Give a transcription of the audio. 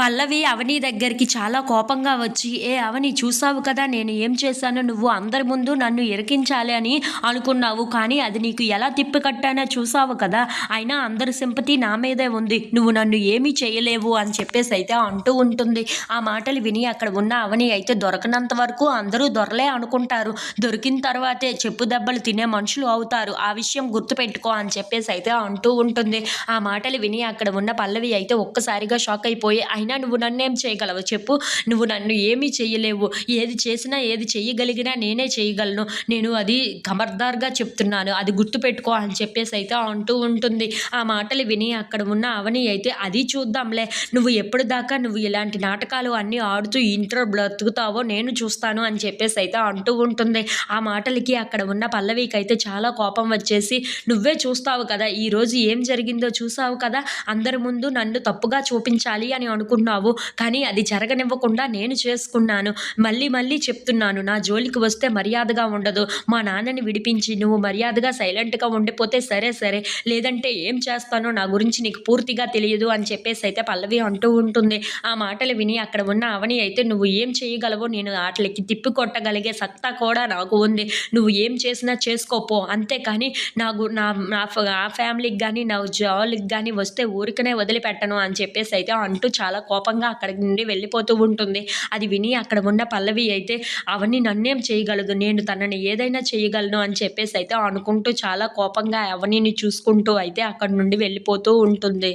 పల్లవి అవని దగ్గరికి చాలా కోపంగా వచ్చి ఏ అవని చూసావు కదా నేను ఏం చేశాను? నువ్వు అందరి ముందు నన్ను ఇరికించాలి అని అనుకున్నావు. కానీ అది నీకు ఎలా తిప్పి కట్టానో చూసావు కదా. అయినా అందరి సింపతి నా మీదే ఉంది. నువ్వు నన్ను ఏమీ చేయలేవు అని చెప్పేసి అయితే అంటూ ఉంటుంది. ఆ మాటలు విని అక్కడ ఉన్న అవని అయితే దొరకనంత వరకు అందరూ దొరలే అనుకుంటారు. దొరికిన తర్వాతే చెప్పు దెబ్బలు తినే మనుషులు అవుతారు. ఆ విషయం గుర్తుపెట్టుకో అని చెప్పేసి అయితే అంటూ ఉంటుంది. ఆ మాటలు విని అక్కడ ఉన్న పల్లవి అయితే ఒక్కసారిగా షాక్ అయిపోయి అయినా నువ్వు నన్నేం చేయగలవు? చెప్పు. నువ్వు నన్ను ఏమీ చేయలేవు ఏది చేసినా ఏది చేయగలిగినా నేనే చేయగలను. నేను అది ఖబర్దార్గా చెప్తున్నాను. అది గుర్తుపెట్టుకో అని చెప్పేసి అయితే అంటూ ఉంటుంది. ఆ మాటలు విని అక్కడ ఉన్న అవని అయితే అది చూద్దాంలే. నువ్వు ఎప్పుడు దాకా నువ్వు ఇలాంటి నాటకాలు అన్నీ ఆడుతూ ఇంట్లో బ్రతుకుతావో నేను చూస్తాను అని చెప్పేసి అయితే అంటూ ఉంటుంది. ఆ మాటలకి అక్కడ ఉన్న పల్లవికి అయితే చాలా కోపం వచ్చేసి నువ్వే చూస్తావు కదా ఈరోజు ఏం జరిగిందో చూసావు కదా? అందరి ముందు నన్ను తప్పుగా చూపించాలి అని అనుకున్నావు. కానీ అది జరగనివ్వకుండా నేను చేసుకున్నాను. మళ్ళీ మళ్ళీ చెప్తున్నాను నా జోలికి వస్తే మర్యాదగా ఉండదు. మా నాన్నని విడిపించి నువ్వు మర్యాదగా సైలెంట్గా ఉండిపోతే సరే సరే. లేదంటే ఏం చేస్తానో నా గురించి నీకు పూర్తిగా తెలియదు అని చెప్పేసి అయితే పల్లవి అంటూ ఉంటుంది. ఆ మాటలు విని అక్కడ ఉన్న అవని అయితే నువ్వు ఏం చేయగలవో నేను వాటికి తిప్పి కొట్టగలిగే సత్తా కూడా నాకు ఉంది. నువ్వు ఏం చేసినా చేసుకోపో. అంతేకాని నాకు నా నా ఫ్యామిలీకి కానీ నా జాలికి కానీ వస్తే ఊరికనే వదిలిపెట్టను అని చెప్పేసి అయితే అంటూ చాలా చాలా కోపంగా అక్కడి నుండి వెళ్ళిపోతూ ఉంటుంది. అది విని అక్కడ ఉన్న పల్లవి అయితే అవన్నీ నన్నేం చేయగలదు. నేను తనని ఏదైనా చేయగలను అని చెప్పేసి అయితే అనుకుంటూ చాలా కోపంగా అవనిని చూసుకుంటూ అయితే అక్కడి నుండి వెళ్ళిపోతూ ఉంటుంది.